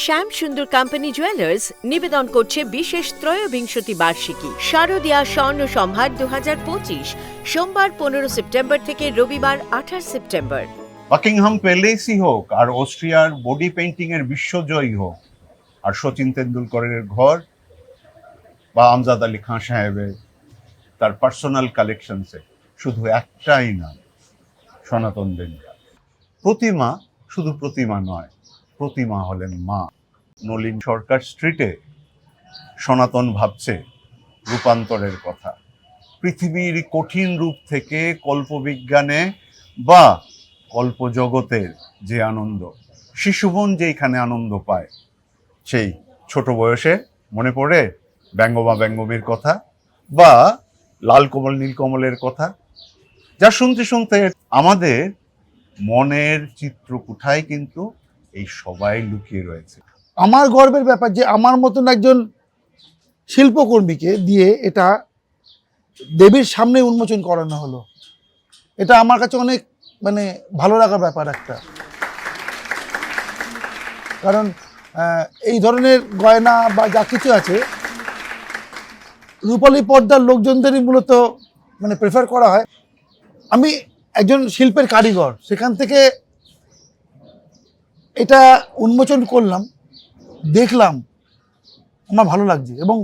শ্যাম সুন্দর company jewellers নিবেদন করছে বিশেষ ত্রয়োবিংশতি বার্ষিকী। শারদীয়া স্বর্ণ সম্ভার দু পঁচিশ, সোমবার পনেরো সেপ্টেম্বর থেকে রবিবার আঠাশ সেপ্টেম্বর। বাকিংহাম প্যালেসই হোক আর অস্ট্রিয়ার বডি পেইন্টিং এর বিশ্বজয়ী হোক, আর সচিন তেন্ডুলকরের ঘর বা আমজাদ আলী খান সাহেবের তার পার্সোনাল কালেকশনসে শুধু একটাই নাম, সনাতন দেবরা প্রতিমা শুধু প্রতিমা নয় প্রতিমা হলেন মা। নলিন সরকার স্ট্রিটে সনাতন ভাবছে রূপান্তরের কথা। পৃথিবীর কঠিন রূপ থেকে কল্পবিজ্ঞানে বা কল্পজগতের যে আনন্দ, শিশুবন যেইখানে আনন্দ পায়, সেই ছোট বয়সে মনে পড়ে ব্যঙ্গমা ব্যঙ্গমীর কথা বা লাল কমল নীলকমলের কথা। যা শুনতে শুনতে আমাদের মনের চিত্রকুঠায় কিন্তু এই সবাই লুকিয়ে রয়েছে। আমার গর্বের ব্যাপার যে আমার মতন একজন শিল্পকর্মীকে দিয়ে এটা দেবীর সামনে উন্মোচন করানো হলো। এটা আমার কাছে অনেক মানে ভালো লাগার ব্যাপার একটা। কারণ এই ধরনের গয়না বা যা কিছু আছে, রূপালী পর্দার লোকজনদেরই মূলত মানে প্রেফার করা হয়। আমি একজন শিল্পের কারিগর, সেখান থেকে এটা উন্মোচন করলাম, দেখলাম, আমার ভালো লাগছে এবং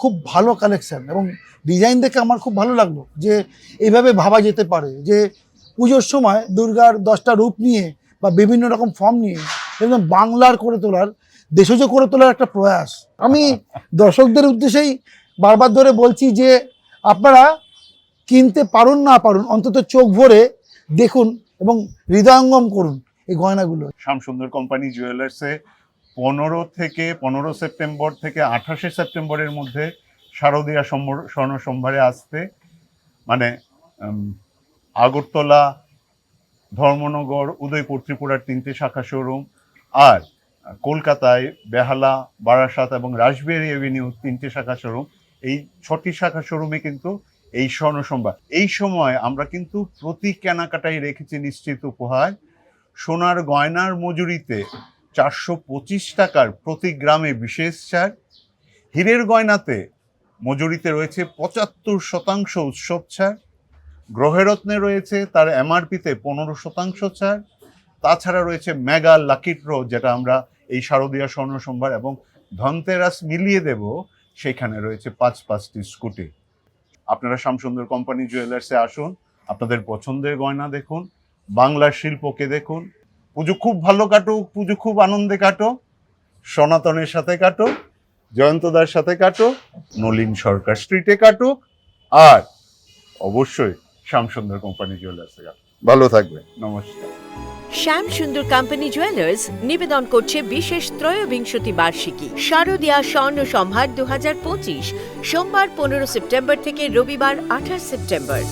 খুব ভালো কালেকশান এবং ডিজাইন দেখে আমার খুব ভালো লাগল যে এইভাবে ভাবা যেতে পারে, যে পুজোর সময় দুর্গার দশটা রূপ নিয়ে বা বিভিন্ন রকম ফর্ম নিয়ে একদম বাংলার করে তোলার, দেশজ করে তোলার একটা প্রয়াস। আমি দর্শকদের উদ্দেশ্যেই বারবার ধরে বলছি যে আপনারা কিনতে পারুন না পারুন, অন্তত চোখ ভরে দেখুন এবং হৃদয়ঙ্গম করুন। এই গয়নাগুলো। শ্যামসুন্দর কোম্পানি জুয়েলার্সে পনেরো থেকে পনেরো সেপ্টেম্বর থেকে আঠাশে সেপ্টেম্বরের মধ্যে শারদীয়া স্বর্ণ সম্ভারে আসতে মানে আগরতলা, ধর্মনগর, উদয়পুর, ত্রিপুরার তিনটে শাখা শোরুম আর কলকাতায় বেহালা, বারাসাত এবং রাসবিহারী এভিনিউ তিনটে শাখা শোরুম। এই ছটি শাখা শোরুমে কিন্তু এই স্বর্ণ সম্ভার। এই সময় আমরা কিন্তু প্রতি কেনাকাটাই রেখেছি নিশ্চিত উপহার। সোনার গয়নার মজুরিতে চারশো পঁচিশ টাকার প্রতি গ্রামে বিশেষ ছাড়। হীরের গয়নাতে মজুরিতে রয়েছে পঁচাত্তর শতাংশ উৎসব ছাড়। গ্রহেরত্নে রয়েছে তার এমআরপিতে পনেরো শতাংশ ছাড়। তাছাড়া রয়েছে মেগা লাকি ড্র, যেটা আমরা এই শারদীয় স্বর্ণ সম্ভার এবং ধনতেরাস মিলিয়ে দেব। সেখানে রয়েছে পাঁচ পাঁচটি স্কুটি। আপনারা শ্যামসুন্দর কোম্পানি জুয়েলার্সে আসুন। আপনাদের পছন্দের গয়না দেখুন। বাংলার শিল্পকে দেখুন। পুজো খুব ভালো কাটুক, পুজো খুব আনন্দে কাটো সনাতনের সাথে কাটো জয়ন্তদার সাথে কাটো নলিন সরকার স্ট্রিটে কাটুক, আর অবশ্যই শ্যামসুন্দর কোম্পানি জুয়েলার্সে কাটুক। ভালো থাকবে নমস্কার। শ্যাম সুন্দর কোম্পানি জুয়েলার্স নিবেদন করছে বিশেষ ত্রয়োবিংশতি বার্ষিকী। শারদীয়া স্বর্ণ সম্ভার দু হাজার পঁচিশ, সোমবার পনেরো সেপ্টেম্বর থেকে রবিবার আঠাশ সেপ্টেম্বর।